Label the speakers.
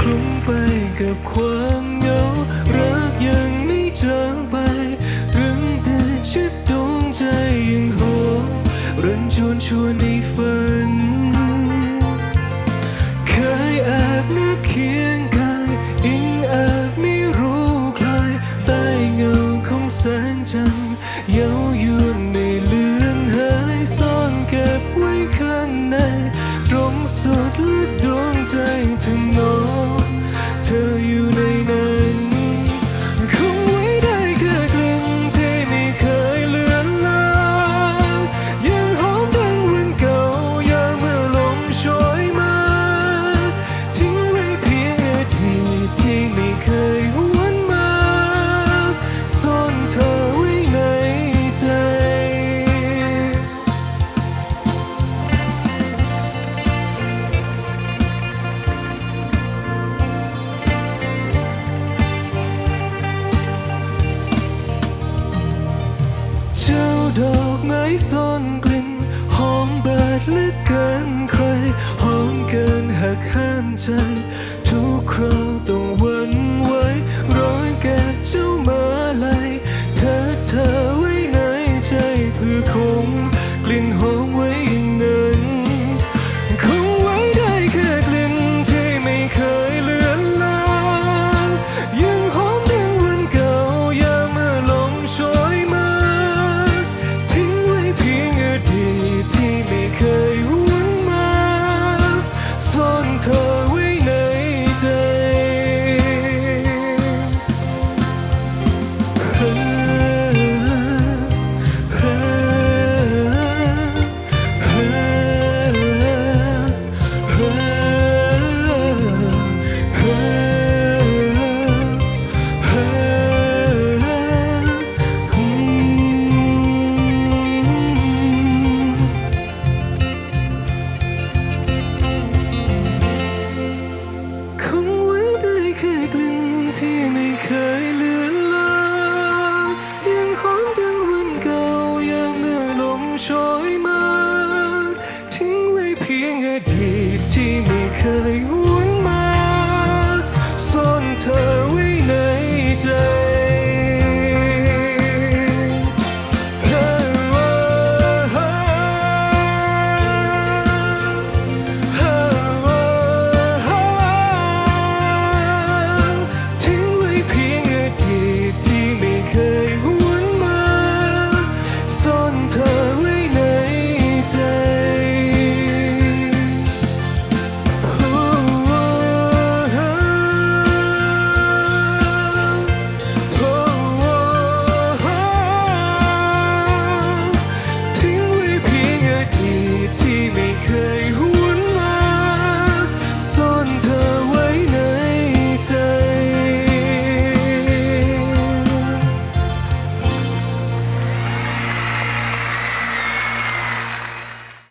Speaker 1: คลุ้มไปกับความเหงารักยังไม่จางไปตรึงแต่ชิดดวงใจยังโหมรันจวนชวนในฝัน Jason